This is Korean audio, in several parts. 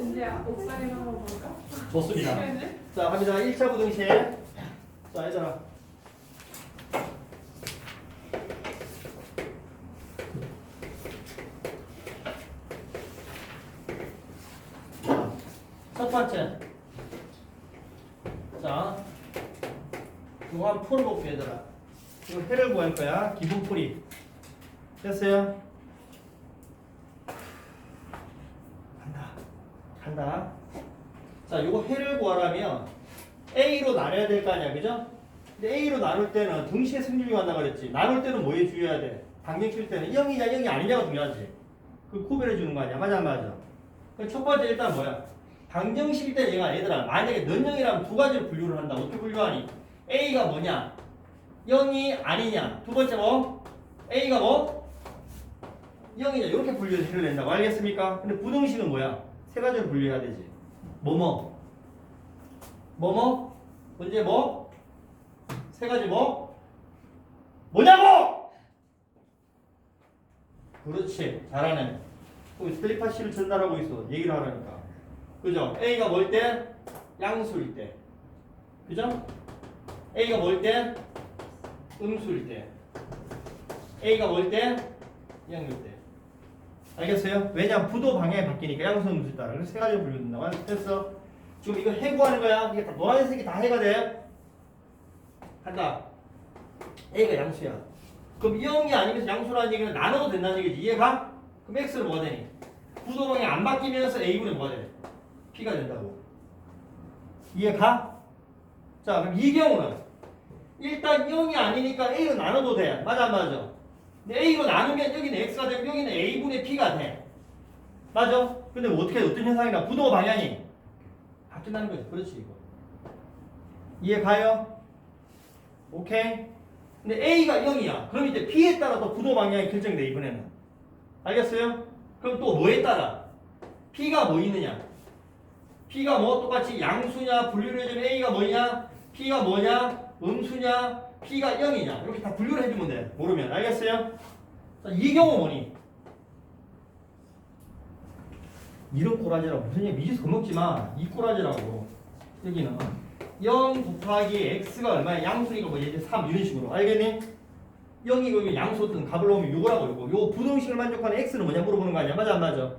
이제 옥상에 한번 볼까? 좋습니다. 시간을? 자, 갑니다. 1차 부등식. 자, 얘들아. 자, 첫 번째. 자, 이거 한번 풀어볼게, 얘들아. 이거 해를 구할 거야. 기본 풀이. 됐어요? 간다. 간다. 자, 요거 해를 구하려면 A로 나눠야 될 거 아니야, 그죠? 근데 A로 나눌 때는 등식의 승률이 간다 그랬지. 나눌 때는 뭐에 주의해야 돼? 방정 칠 때는 0이냐 0이 아니냐가 중요하지. 그 구별해 주는 거 아니야, 맞아, 안 맞아. 첫 번째 일단 뭐야? 방정식 때 얘가 얘들아 만약에 넌 0이라면 두 가지로 분류를 한다. 어떻게 분류하니? A가 뭐냐? 0이 아니냐? 두 번째 뭐? A가 뭐? 0이냐? 이렇게 분류해서 낸다고 알겠습니까? 근데 부등식은 뭐야? 세 가지로 분류해야 되지. 뭐뭐? 뭐뭐? 문제 뭐? 세 가지 뭐? 뭐냐고! 그렇지. 잘하네. 거기 텔레파시를 전달하고 있어. 얘기를 하라니까. 그죠? A가 뭘 때? 양수일 때. 그죠? A가 뭘 때? 음수일 때. A가 뭘 때? 양일 때. 알겠어요? 왜냐면 부도 방향이 바뀌니까 음수에 따라 그래서 세 가지로 분류된다고 됐어? 지금 이거 해구하는 거야. 이게 다 노란색이 다 해가 돼. 한다. A가 양수야. 그럼 0이 아니면서 양수라는 얘기는 나눠도 된다는 얘기지. 이해가? 그럼 X는 뭐가 되니? 부도 방향이 안 바뀌면서 A분의 뭐가 돼? P가 된다고. 이해가? 자, 그럼 이 경우는 일단 0이 아니니까 A로 나눠도 돼. 맞아, 안 맞아? 근데 A로 나누면 여기는 X가 되고 여기는 A분의 P가 돼. 맞아? 근데 뭐 어떻게 어떤 현상이나 부도 방향이 바뀐다는 거지. 그렇지 이거. 이해 가요? 오케이. 근데 A가 0이야. 그럼 이제 P에 따라 또 부도 방향이 결정돼 이번에는. 알겠어요? 그럼 또 뭐에 따라? P가 뭐 있느냐? P가 뭐 똑같이 양수냐 분류를 해주면 A가 뭐냐? P가 뭐냐? 음수냐? P가 0이냐? 이렇게 다 분류를 해주면 돼. 모르면 알겠어요? 자, 이 경우 뭐니? 이런 꼬라지라고 무슨 얘기 미지수 겁먹지 마. 이 꼬라지라고. 여기는 0 곱하기 x가 얼마야? 양수니까 뭐 예제 3 이런 식으로. 알겠니? 0이고 이거 양수든 값을 놓으면 요거라고 이거. 요 부등식을 만족하는 x는 뭐냐 물어보는 거 아니야? 맞아 안 맞아?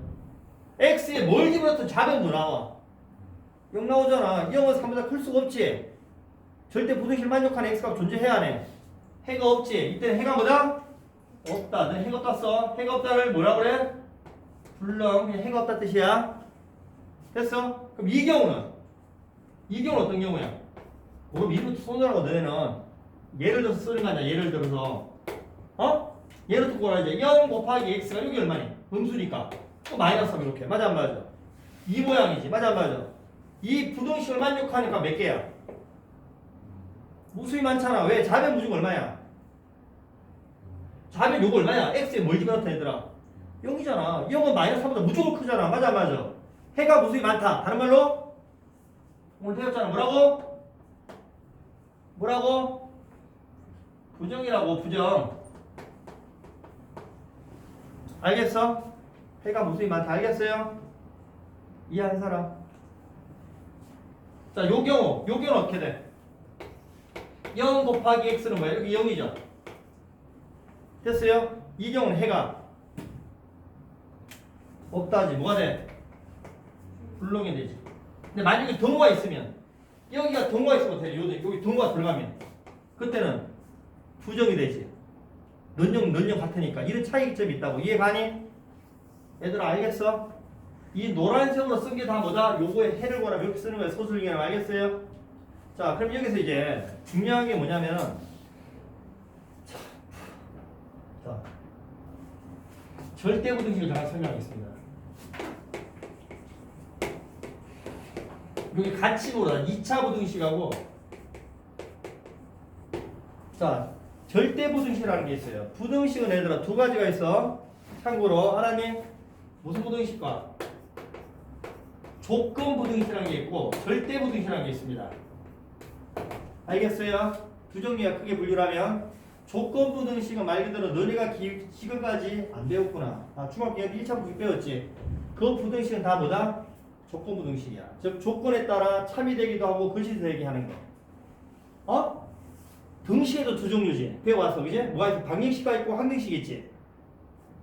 x에 뭘 집어넣든 작은 뭐 나와. 0 나오잖아. 0은 3보다 클 수가 없지. 절대 부등식을 만족하는 x가 존재해야 하네. 해가 없지. 이때는 해가 뭐다? 없다. 너 해가 써. 해가 없다를 뭐라 그래? 불렁. 그냥 해가 없다 뜻이야. 됐어? 그럼 이 경우는 이 경우는 어떤 경우야? 뭐 미루트 손으라고 너네는 예를 들어서 쓰는 거 아니야. 예를 들어서 어? 예를 듣고 말하자. 0 곱하기 x가 여기 얼마니? 음수니까 또 마이너스 하면 이렇게. 맞아 안 맞아? 이 모양이지. 맞아 안 맞아? 이 부등식을 만족하니까 몇 개야? 무수히 많잖아. 왜? 자변 무중 얼마야? 자변 요거 얼마야? x에 뭘 얘들아? 0이잖아. 0은 마이너스 3보다 무조건 크잖아. 맞아 안 맞아? 해가 무수히 많다. 다른 말로? 오늘 배웠잖아. 뭐라고? 뭐라고? 부정이라고 부정. 알겠어? 해가 무수히 많다. 알겠어요? 이해하는 사람? 자, 요 경우, 요 경우는 어떻게 돼? 0 곱하기 x는 뭐야? 여기 0이죠? 됐어요? 이 경우는 해가 없다지. 뭐가 돼? 불렁이 되지. 근데 만약에 동호가 있으면 여기가 동호가 있으면 돼. 여기, 여기 동호가 들어가면 그때는 부정이 되지. 논영 논영 같으니까 이런 차이점이 있다고 이해 가니? 얘들아 알겠어? 이 노란색으로 쓴 게 다 뭐다? 요거에 해를 거나 이렇게 쓰는 거야 소술링이라고 알겠어요? 자 그럼 여기서 이제 중요한 게 뭐냐면 자, 자 절대 부등식을 잠깐 설명하겠습니다. 여기 같이 보라 2차 부등식하고 자 절대 부등식이라는 게 있어요. 부등식은 얘들아 두 가지가 있어. 참고로 하나님 무슨 부등식과 조건 부등식이라는 게 있고 절대 부등식이라는 게 있습니다. 알겠어요? 두 종류가 크게 분류하면 조건 부 등식은 말 그대로 너네가 기, 지금까지 안 배웠구나. 아, 중학교 1차 부등 배웠지. 그 부등식은 다 뭐다? 조건 부 등식이야. 즉 조건에 따라 참이 되기도 하고 거짓이 되게 하는 거. 어? 등식에도 두 종류지. 배워왔어, 그지? 뭐가 있어? 방정식과 있고 항등식 있지.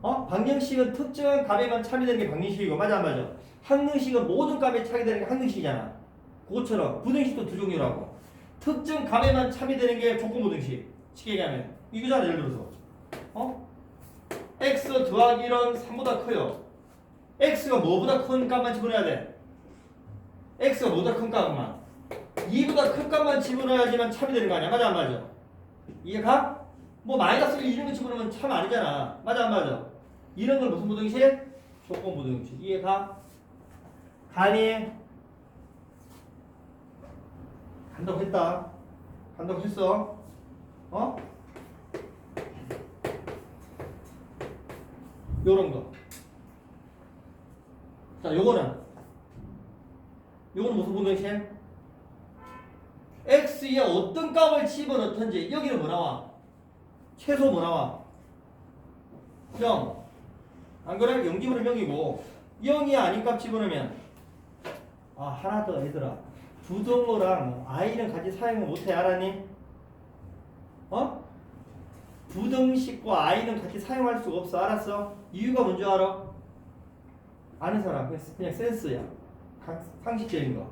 어? 방정식은 특정한 값에만 참이 되는 게 방정식이고, 맞아, 안 맞아? 항등식은 모든 값에 참이 되는 게 항등식이잖아. 그것처럼 부등식도 두 종류라고. 특정 값에만 참이 되는 게 조건 부 등식. 쉽게 얘기하면 이거잖아, 예를 들어서. 어? x 더하기 1은 3보다 커요. x가 뭐보다 큰 값만 집어넣어야 돼? x가 뭐보다 큰 값만. 2보다 큰 값만 집어넣어야지만 참이 되는 거 아니야? 맞아 안 맞아? 이해가? 뭐 마이너스 1 이런 거 집어넣으면 참 아니잖아. 맞아 안 맞아? 이런 걸 무슨 부등식? 조건 부 등식. 이해가? 가니? 간다고 했다. 간다고 했어. 어? 요런 거. 자, 요거는 요거는 무슨 부등식? x에 어떤 값을 집어넣든지 여기는 뭐 나와? 최소 뭐 나와? 0. 안 그래? 0 집어넣으면 0이고 0이 아닌 값 집어넣으면 아 하나 더 얘들아 부등호랑 i는 같이 사용을 못해 알았니? 어? 부등식과 i는 같이 사용할 수가 없어 알았어? 이유가 뭔지 알아? 아는 사람 그냥, 센스야 각- 상식적인 거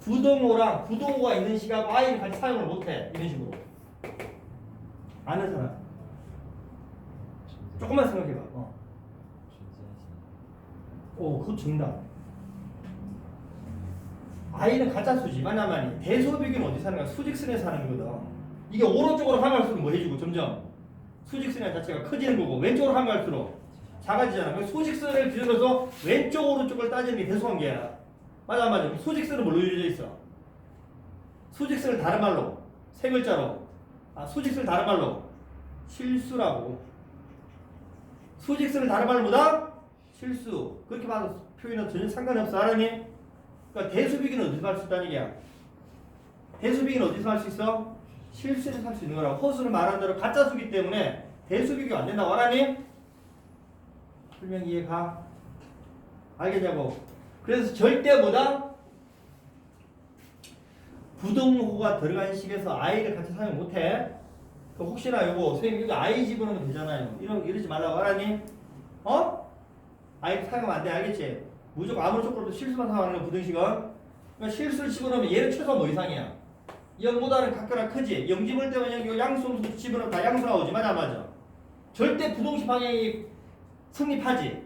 부등호랑 부등호가 있는 시각 i는 같이 사용을 못해 이런 식으로 아는 사람 조금만 생각해봐 어. 오 그거 정답 i는 가짜 수지 만약만이 대소비기는 어디 사는 거야 수직선에서 사는 거거든 이게 오른쪽으로 갈수록 뭐 해주고 점점 수직선 자체가 커지는 거고 왼쪽으로 갈수록 작아지잖아. 그 수직선을 기준으로서 왼쪽 오른쪽을 따지는 게 대소관계야. 맞아 안 맞아? 수직선은 뭘로 이루어져 있어? 수직선을 다른 말로 세 글자로 아 수직선을 다른 말로 실수라고 수직선을 다른 말로 뭐다? 실수 그렇게 봐도 표현은 전혀 상관이 없어 알았니? 그러니까 대수비기는 어디서 할 수 있다는 얘기야 대수비기는 어디서 할 수 있어? 실수에서 할 수 있는 거라고 허수는 말한 대로 가짜 수기 때문에 대수비기가 안 된다고 알았니? 설명 이해가? 알겠냐고? 그래서 절대 뭐다? 부등호가 들어간 식에서 i를 같이 사용 못해. 그 혹시나 요거 선생님 이거 i 집어넣으면 되잖아요. 이러 이러지 말라고 알았니? 어? i 사용하면 안 돼. 알겠지? 무조건 아무리 조건도 실수만 거 부등식은. 그러니까 실수를 집어넣으면 얘는 최소한 뭐 이상이야? 0보다는 각각나 크지? 0 집을 때면 여기 양수 집어넣으면 다 양수 나오지. 맞아 안 맞아? 절대 부등식 방향이 성립하지.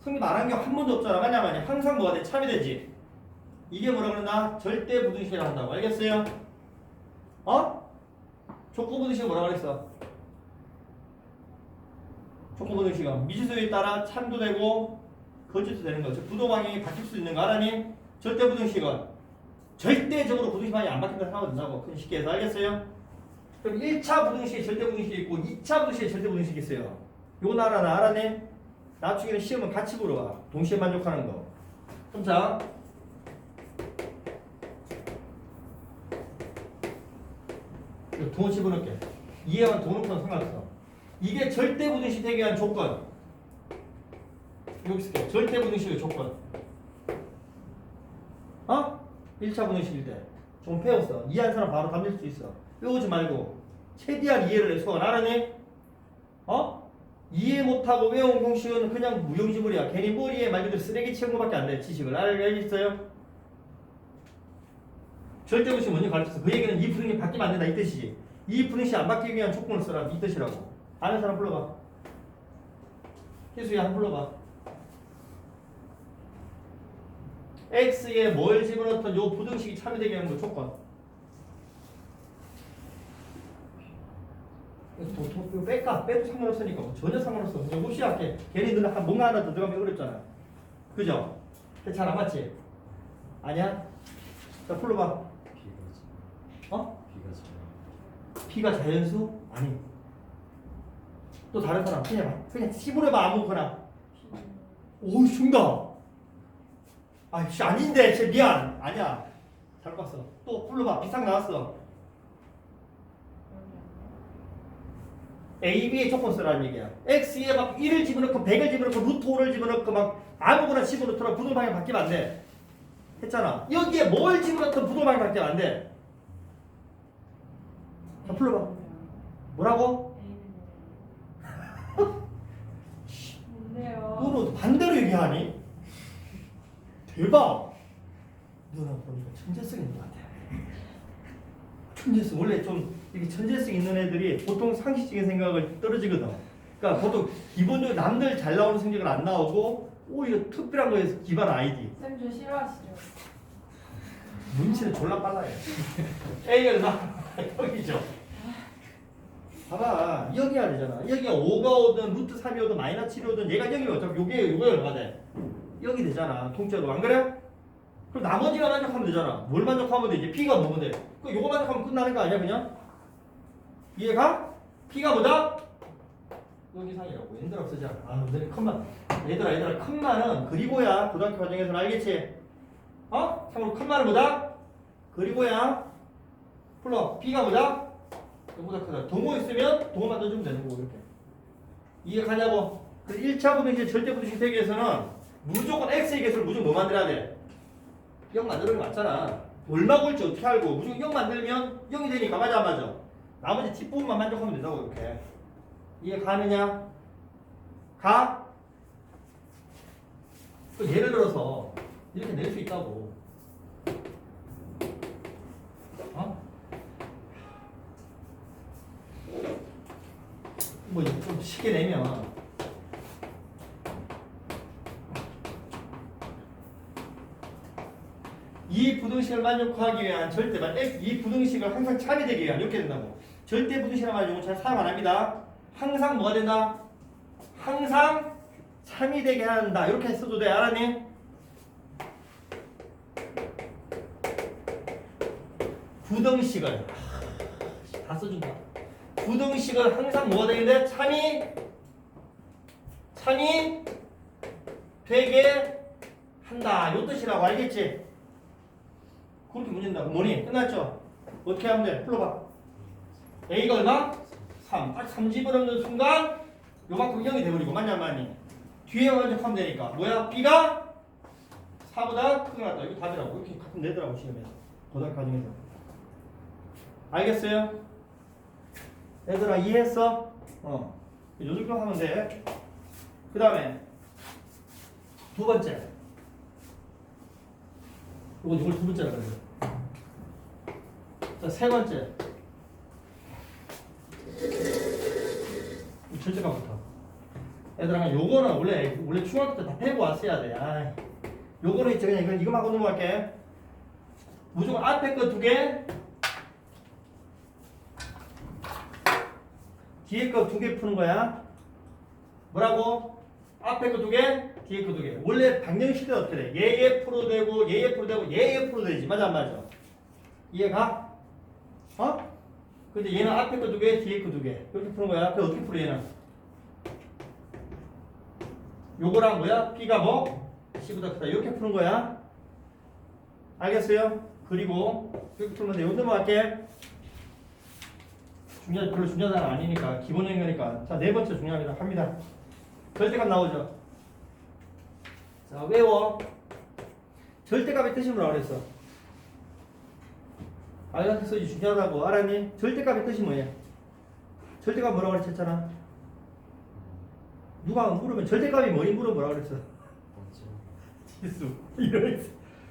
성립 안 한 게 한 번도 없잖아. 맞냐 마냐. 항상 뭐가 돼? 참이 되지. 이게 뭐라 그러나? 절대 부등식이라 한다고. 알겠어요? 어? 족구 부등식 뭐라 그랬어? 족구 부등식은 미지수에 따라 참도 되고 거짓도 되는 거. 즉 부도 방향이 바뀔 수 있는 거 알아니? 절대 부등식은 절대적으로 부등식 방향이 안 바뀐다 생각하면 된다고. 큰 쉽게 해서 알겠어요? 그럼 1차 부등식에 절대 부등식이 있고 2차 부등식에 절대 부등식이 있어요. 요거 알아나 알았네? 나중에는 시험은 같이 보러 가. 동시에 만족하는 거. 그럼 자. 돈 집어넣을게. 이해만 돈 없어서 상관없어. 이게 절대 부등식 되게 한 조건. 여기 쓸게. 절대 부등식의 조건. 어? 1차 부등식일 때. 좀 배웠어. 이해한 사람 바로 담을 수 있어. 외우지 말고. 최대한 이해를 해. 수건 알았니? 어? 이해 못하고 외운 공식은 그냥 무용지물이야. 괜히 머리에 말 그대로 쓰레기 채운 것밖에 안 돼. 지식을 알겠어요? 절대 공식 먼저 가르쳤어. 그 얘기는 이 분이 바뀌면 안 된다 이 뜻이지. 이 분이 안 바뀌기 위한 조건을 써라 이 뜻이라고. 아는 사람 불러봐. 희수야 한번 불러봐. X에 뭘 집어넣던 요 부등식이 참여되게 하는 거 조건. 도, 도, 이거 뺄까? 빼도 상관없으니까 뭐 전혀 상관없어. 그냥 무시할게. 괜히 누나 한 뭔가 하나 더 들어가면 어렵잖아. 그죠? 잘안 맞지? 아니야? 자 불러봐. 어? B가 자연수? 아니. 또 다른 사람 그냥 봐. 그냥 시부해봐 아무거나. 오 중다. 아이씨 아닌데 쟤 미안. 아니야. 잘 봤어. 또 불러봐. 비상 나왔어. A, B의 조건 쓰라는 얘기야. X에 막 1을 집어넣고 100을 집어넣고 루트 5를 집어넣고 막 아무거나 집어넣더라 부동 방향 바뀌면 안 돼. 했잖아. 여기에 뭘 집어넣든 부동 방향 바뀌면 안 돼. 자, 불러봐. 뭐라고? 뭔데요? 너는 반대로 얘기하니? 대박! 너는 보니까 천재성 있는 것 같아. 천재성 원래 좀 이렇게 천재성 있는 애들이 보통 상식적인 생각을 떨어지거든. 그러니까 보통 기본적으로 남들 잘 나오는 성적은 안 나오고 오히려 특별한 거에서 기반 아이디. 쌤저 싫어하시죠? 눈치는 졸라 빨라요. A가 얼마? 여기죠. 봐봐 여기 해야 되잖아. 여기가 5가 오든 루트 3이 오든 마이너스 7이 오든 얘가 여기 어차피 요게 요게 얼마 돼? 여기 되잖아. 통째로 안 그래? 그럼 나머지가 만족하면 되잖아. 뭘 만족하면 돼? 이제 P가 뭐면 돼? 그 요거 만족하면 끝나는 거 아니야 그냥? 이해가? P가 뭐다? 여기 상이라고 얘들아 쓰지 않아. 아, 너네 컴만. 얘들아 얘들아 컴만은 그리고야 고등학교 과정에서는 알겠지? 어? 참고로 컴만은 뭐다? 그리고야 풀러 B가 뭐다? 이거보다 크다. 동호 있으면 동호만 던지면 되는 거고 이렇게. 이해 가냐고? 그 1차 부등식 절대 부등식 대기에서는 무조건 x의 개수를 무조건 뭐 만들어야 돼? 0 만드는 거 맞잖아. 얼마 걸지 어떻게 알고 무조건 0 만들면 0이 되니까 맞아 안 맞아? 나머지 뒷부분만 만족하면 된다고 이렇게. 이해 가느냐? 가? 그 예를 들어서 이렇게 낼 수 있다고. 어? 뭐 좀 쉽게 내면 이 부등식을 만족하기 위한 절대만 X 이 부등식을 항상 참여되기 위한 이렇게 된다고. 절대 부등식이라는 말 용어 잘 사용 안 합니다. 항상 뭐가 된다? 항상 참이 되게 한다. 이렇게 써도 돼 알았니? 부등식을. 아, 다 써준다 부등식은 항상 뭐가 되는데? 참이 참이 되게 한다. 요 뜻이라고 알겠지? 문제된다 뭐니? 끝났죠? 어떻게 하면 돼? 풀어봐 A가 얼마? 3 딱 3집을 없는 순간 요만큼 0이 돼버리고 맞냐 안 맞니? 뒤에 만족하면 되니까 뭐야? B가 4보다 크게 났다 이거 답이라고 이렇게 가끔 내더라고 시험에서 고등학교 과정에서 알겠어요? 얘들아 이해했어? 어. 요 정도 하면 돼. 그 다음에 두 번째. 이거 이걸 두 번째라 그래요. 자, 세 번째. 이 절대값부터. 얘들아, 요거는 원래 원래 중학교 때 다 배고 왔어야 돼. 아, 요거는 있죠. 그냥 이거 이거만 하고 넘어갈게. 무조건 앞에 거 두 개, 뒤에 거 두 개 푸는 거야. 뭐라고? 앞에 거 두 개, 뒤에 거 두 개. 원래 방정식 때 어떻게 돼? 얘 F로 되고 얘 F로 되고 얘 F로 되지. 맞아 안 맞아? 이해가? 어? 근데 얘는 앞에 거 두 개, 뒤에 거 두 개. 이렇게 푸는 거야. 그 어떻게 풀어 얘는? 요거랑 뭐야? B가 뭐? C보다 크다. 이렇게 푸는 거야. 알겠어요? 그리고 이렇게 풀면 돼. 요 넘어갈게. 중요한 별로 중요한 단어 아니니까 기본적인 거니까 자 네 번째 중요합니다 합니다 절대값 나오죠 자 외워 절대값의 뜻이 뭐라고 그랬어 알겠어 이 중요하다고. 알았니 절대값의 뜻이 뭐예요? 절대값 뭐라고 그랬잖아. 누가 물으면 절대값이 뭐니 물어보라고 그랬어. 지수. 이런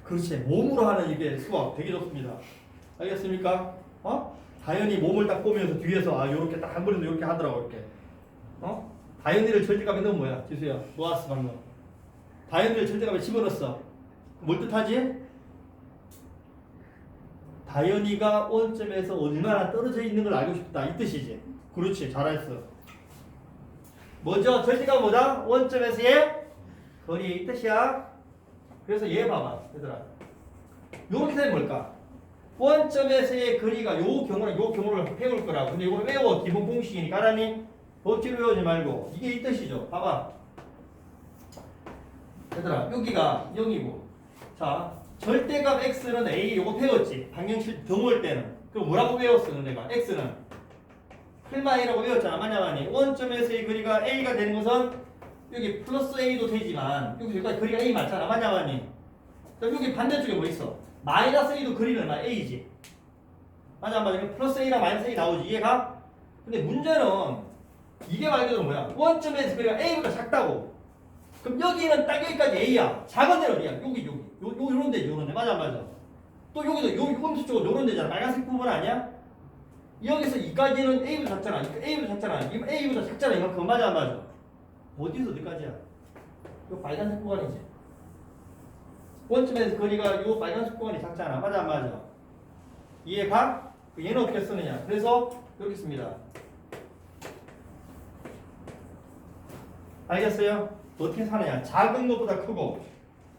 그렇지. 몸으로 하는 이게 수학 되게 좋습니다. 알겠습니까? 어? 다현이 몸을 딱 보면서 뒤에서 아 요렇게 딱 한 번에도 요렇게 하더라고 이렇게. 어? 다현이를 절대값에 넣으면 뭐야? 지수야. 놓았어 방금. 다현이를 절대값에 집어넣었어. 뭘 뜻하지? 다현이가 원점에서 얼마나 떨어져 있는 걸 알고 싶다 이 뜻이지 그렇지 잘했어 먼저 절대값 뭐다? 원점에서의 거리의 이 뜻이야 그래서 얘 봐봐 얘들아 요렇게 되면 뭘까? 원점에서의 거리가 요 경우랑 요 경우를 배울 거라고. 근데 이걸 외워. 기본 공식이니까 알았니? 법칙을 외우지 말고. 이게 이 뜻이죠. 봐봐. 얘들아, 여기가 0이고. 자, 절대값 x는 a 요거 배웠지. 방정식 경우일 때는. 그럼 뭐라고 배웠어, 너네가? x는 외웠잖아. 맞냐 많이. 원점에서의 거리가 A가 되는 것은 여기 플러스 A도 되지만 여기 여기까지 거리가 A 맞잖아. 많이. 그럼 여기 반대쪽에 뭐 있어? 마이너스 A도 거리는 얼마? A지. 맞아 안 맞아? 플러스 A랑 마이너스 A 나오지. 이해가? 근데 문제는 이게 말 그대로 뭐야? 원점에서 거리가 A보다 작다고. 그럼 여기는 딱 여기까지 A야. 작은 데는 어디야? 여기 여기. 요, 요 요런 데지 요런 데. 맞아 안 맞아? 또 여기도 요 음수 쪽은 요런 데잖아. 빨간색 부분 아니야? 여기서 이까지는 A보다 작잖아. A보다 작잖아. 이 A보다 작잖아. 이만큼 맞아 안 맞아? 어디서 어디까지야? 요 빨간색 구간이지. 원점에서 거리가 요 빨간색 구간이 작잖아. 맞아 안 맞아? 이해가? 그 얘는 어떻게 쓰느냐? 그래서 여기 있습니다. 알겠어요? 어떻게 사느냐? 작은 것보다 크고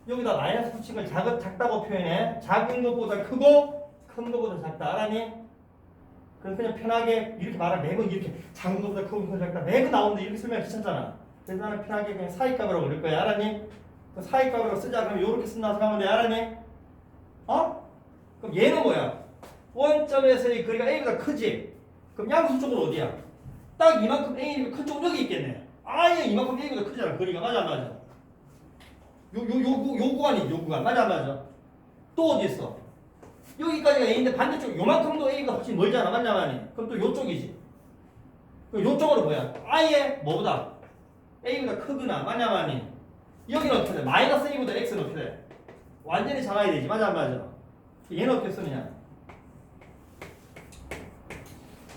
여기다 마이너스 걸 작은 작다고 표현해. 작은 것보다 크고 큰 것보다 작다. 알았니? 그럼 그냥 편하게 이렇게 말하면 매번 이렇게 작은 것보다 크고 큰 것보다 작다. 매번 나오는데 이렇게 설명 귀찮잖아. 그래서 나는 편하게 그냥 사이값이라고 그럴 거야. 알았니? 그 사이값으로 쓰자. 그럼 이렇게 쓴다 생각하면 돼. 알았니? 어? 그럼 얘는 뭐야? 원점에서의 거리가 A보다 크지? 그럼 양수 쪽은 어디야? 딱 이만큼 A가 큰 쪽은 여기 있겠네. 아예 이만큼 A보다 크잖아. 거리가 맞아 안 맞아? 요, 요, 요, 요 구간이지, 요 구간. 맞아 안 맞아? 또 어디 있어? 여기까지가 A인데 반대쪽 요만큼도 A가 훨씬 멀잖아. 맞냐 안 맞니? 그럼 또 요쪽이지. 그럼 요쪽으로 뭐야? 아예 뭐보다? A보다 크구나. 맞냐 안 맞니? 여기는 어떻게 돼? 마이너스 A보다 X는 어떻게 돼? 완전히 작아야 되지. 맞아 안 맞아? 얘는 어떻게 쓰느냐?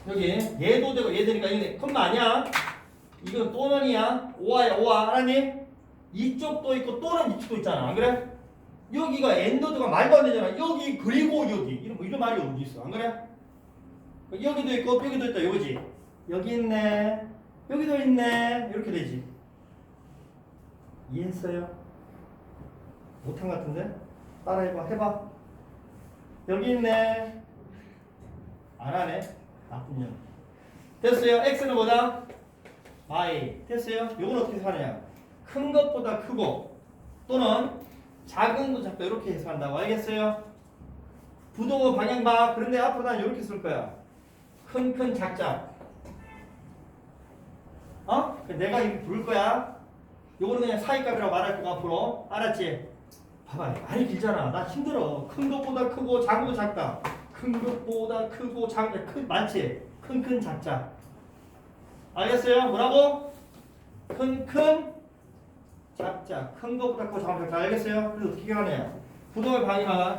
여기 얘도 되고 얘 되니까 이게 컴마 아니야? 이건 또는이야. 오아야 오아 알았니? 이쪽도 있고 또는 이쪽도 있잖아. 안 그래? 여기가 엔더드가 말도 안 되잖아. 여기 그리고 여기 이런 뭐 이런 말이 어디 있어? 안 그래? 여기도 있고 여기도 있다 이거지. 여기 있네. 여기도 있네. 이렇게 되지. 이해했어요? 못한 것 같은데? 따라해봐. 해봐. 여기 있네. 안 하네. 나쁜 년. 됐어요. x는 뭐다? y. 됐어요. 요건 어떻게 사느냐? 큰 것보다 크고 또는 작은 거 작다 이렇게 해석한다고 알겠어요? 부동의 방향 봐. 그런데 앞으로 난 이렇게 쓸 거야. 큰 큰 작작. 어? 내가 이렇게 부를 거야. 요거는 그냥 사이값이라고 말할 거고 앞으로 알았지? 봐봐 많이 길잖아. 나 힘들어. 큰 것보다 크고 작은 거 작다. 큰 것보다 크고 작은 거큰 많지? 큰 큰 작자. 알겠어요? 뭐라고? 큰 큰 작자. 큰 것보다 크고 작은 거 작자. 알겠어요? 그래서 어떻게 하냐? 부동의 방향은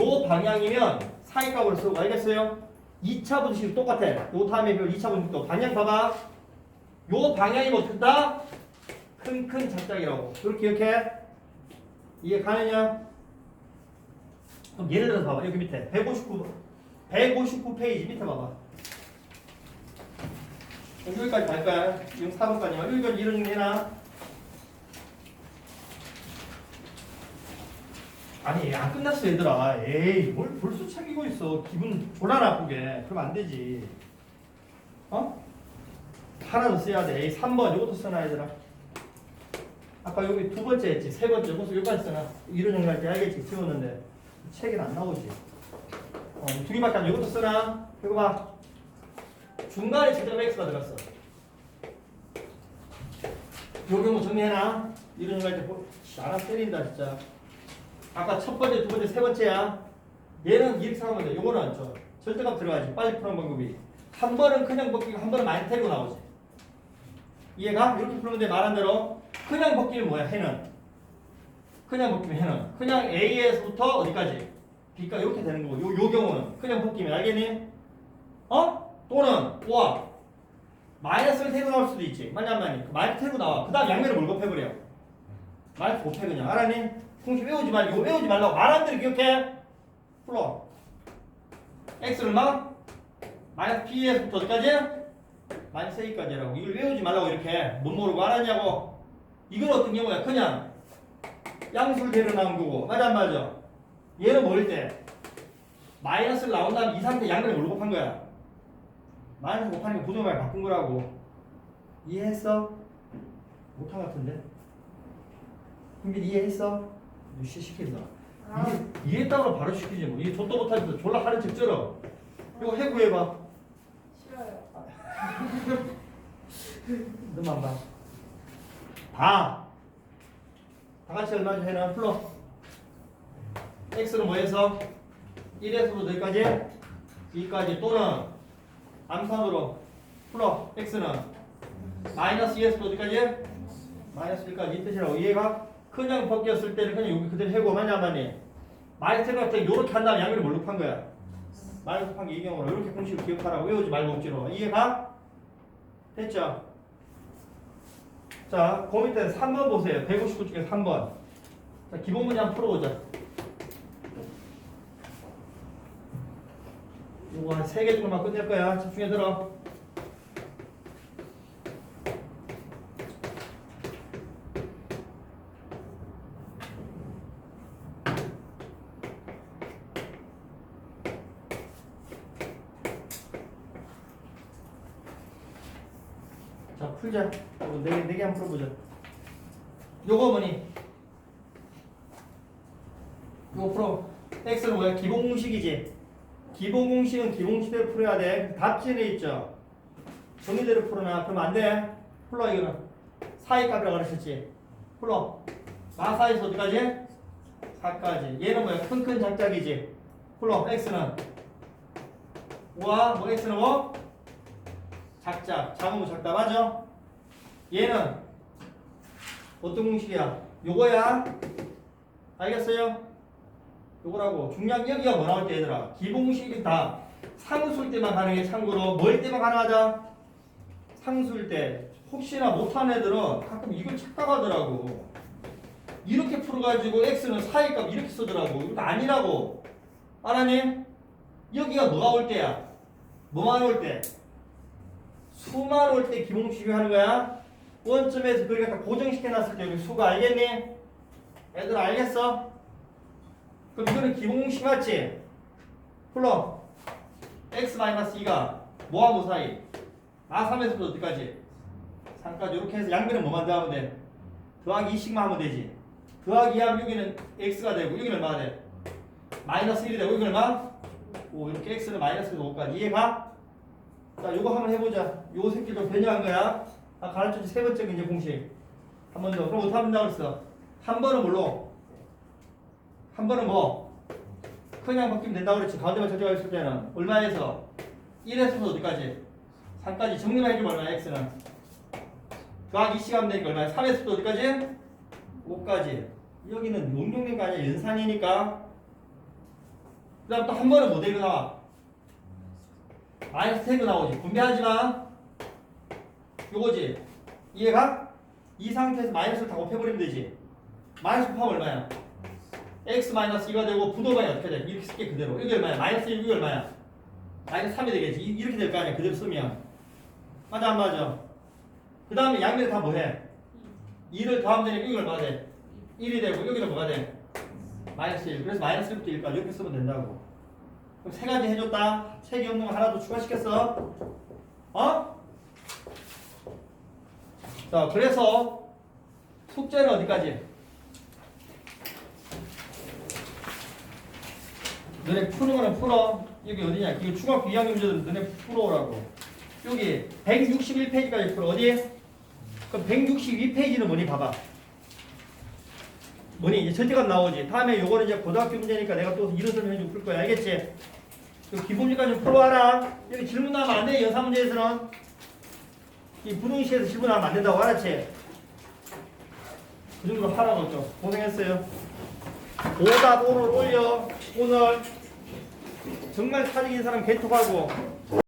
요 방향이면 사이값으로 쓰고 알겠어요? 2차 분식이 똑같아. 요 다음에 별 2차 분식도 방향 봐봐. 요 방향이 뭐 된다? 큰 큰 작작이라고. 이렇게 이렇게 이해 가느냐? 그럼 예를 들어서 봐봐. 여기 밑에 159 159 페이지 밑에 봐봐. 여기까지 갈 거야. 지금 4번까지만. 여기까지 이런 정리 해놔. 아니 안 끝났어 얘들아. 에이 뭘 벌써 챙기고 있어. 기분 졸라 나쁘게. 그러면 안 되지. 어? 하나 더 써야 돼. 에이 3번 이것도 써놔 얘들아. 아까 여기 두 번째 했지. 세 번째. 무슨 여기까지 써놔. 이런 정리 할때 알겠지. 세웠는데 책엔 안 나오지. 어, 두 개밖에 안 돼. 이것도 써놔. 이거 봐. 중간에 제점 x가 들어갔어. 요 경우 정리해놔. 이런 정리 할때 뭐, 나라 때린다 진짜. 아까 첫 번째, 두 번째, 세 번째야. 얘는 이렇게 생각하면 돼. 요거는 저 절대값 들어가지. 빨리 푸는 방법이. 한 번은 그냥 벗기고 한 번은 많이 태고 나오지. 이해가? 이렇게 풀면 돼. 말한 대로. 그냥 벗기면 뭐야? 해는. 그냥 벗기면 해는. 그냥 A에서부터 어디까지? B까지 이렇게 되는 거고. 요, 요 경우는 그냥 벗기면 알겠니? 어? 또는 와 마이너스를 태고 나올 수도 있지. 안 맞니? 그 마이너스 태고 나와. 그 다음 양면을 뭘 곱해버려. 마이너스 곱해 그냥. 알았니? 공식 외우지 말고 외우지 말라고 말한 대로 기억해. 풀어. X 얼마? 마이너스 P에서부터 어디까지? 마이너스 A까지 라고. 이걸 외우지 말라고 이렇게 못 모르고 알았냐고. 이건 어떤 경우야? 그냥 데려 나온 거고. 맞아 안 맞아? 얘는 뭐일 때? 마이너스를 나온 다음 이 상태 양면을 뭘 곱한 거야? 마이너스 곱하는 거 부정말 바꾼 거라고. 이해했어? 못한 것 같은데? 흥빈 이해했어? 아. 이해, 이해했다고 바로 시키지 뭐. 이해 줬도 못하면서 졸라 하는 척 쩔어. 이거 해구해봐. 싫어요. 너만 봐. 다. 다 같이 얼마죠? 해는 풀어. x는 뭐에서? 1에서부터 어디까지? 2까지 또는 암산으로 풀어. x는 마이너스 2에서부터 어디까지? 마이너스 1까지 이 뜻이라고 이해가? 그냥 벗겼을 때는 그냥 여기 그대로 해고 만약 만이 마이너스 같은 이렇게 한 다음에 양면을 뭘로 판 거야? 마이너스 판게 이 경우로 이렇게 공식을 기억하라고 외우지 말고 억지로 이해가? 됐죠? 자, 그 밑에 3번 보세요. 159 중에 3번. 자, 기본 문제 한번 풀어보자. 이거 한 3개 정도만 끝낼 거야. 집중해 들어. 자, 풀자. 어, 네, 개- 네 개 한번 풀어보자. 요거 뭐니? 요거 풀어. x는 뭐야? 기본 공식이지. 기본 공식은 기본 공식대로 풀어야 돼. 답지에 있죠. 정의대로 풀어놔. 그러면 안 돼. 풀어 이거는. 사이 값이라고 그랬었지. 풀어. 마사에서 어디까지? 4까지. 얘는 뭐야? 큰큰 작작이지. 풀어. x는 우와, 뭐 x는 뭐? 작작. 작은 거 작다 맞아? 얘는 어떤 공식이야? 요거야. 알겠어요? 요거라고 중요한 여기가 뭐 나올 때 얘들아 기본 공식이 다 상수일 때만 가능해 참고로 뭘 때만 가능하다? 상수일 때 혹시나 못하는 애들은 가끔 이걸 착각하더라고 이렇게 풀어가지고 x는 4일값 이렇게 쓰더라고 이거 아니라고 알았니? 여기가 뭐가 올 때야? 뭐만 올 때? 수만 올 때 기본 공식이 하는 거야 원점에서 그걸 갖다 고정시켜놨을 때 여기 수가 알겠니? 애들 알겠어? 그럼 이거는 기본 공식 맞지? 풀러 x-2가 뭐하고 사이? 아3에서부터 어디까지? 3까지 이렇게 해서 양변은 뭐만 더하면 돼? 더하기 2씩만 하면 되지 더하기 2하면 여기는 x가 되고 여기는 얼마가 돼? 마이너스 1이 되고 여기는 얼마? 5 이렇게 x는 마이너스 5까지 이해가? 자 요거 한번 해보자 요 새끼 좀 변형한 거야 아 가르쳐준 세 번째 이제 공식 한 번 더 그럼 어떻게 한다고 그랬어? 한 번은 뭘로? 한 번은 뭐? 그냥 바뀌면 된다고 그랬지. 가운데만 저쪽가 있을 때는 얼마에서? 1에서 어디까지? 3까지 정리만 해주면 얼마야? x는 더하기 2씩 하면 되니까 얼마야? 3에서 어디까지? 5까지 여기는 용용인가 아니야? 연산이니까 그 다음 또 한 번은 뭐 되고 나와? 마이너스 태그 나오지. 분배하지 마. 요거지. 이해가? 이 상태에서 마이너스를 다 곱해버리면 되지. 마이너스 곱하면 얼마야? x 마이너스 2가 되고 부도방이 어떻게 돼? 이렇게 쓸게 그대로. 이게 얼마야? 마이너스 1, 이게 얼마야? 마이너스 3이 되겠지. 이- 이렇게 될 거 아니야. 그대로 쓰면. 맞아 안 맞아? 그 다음에 양면에 다 뭐해? 2를 더하면 되니까 이게 얼마가 돼? 1이 되고 여기는 뭐가 돼? 마이너스 1. 그래서 마이너스 1부터 1까지 이렇게 쓰면 된다고. 그럼 세 가지 해줬다. 책이 없는 거 하나 더 추가시켰어. 어? 자, 그래서 숙제는 어디까지? 너네 푸는 거는 풀어. 여기 어디냐? 이거 중학교 2학년 문제들 너네 풀어오라고. 여기 161페이지까지 풀어. 어디? 그럼 162페이지는 뭐니? 봐봐. 뭐니? 이제 절대값 나오지. 다음에 요거는 이제 고등학교 문제니까 내가 또 이런 설명 해주고 풀 거야. 알겠지? 그 기본까지 좀 풀어와라. 여기 질문 나오면 안 돼. 연사 문제에서는. 이 질문 나오면 안 된다고 알았지? 그 정도로 하라고 좀 고생했어요. 오답 오늘 올려. 오늘 정말 사직인 사람 개톡하고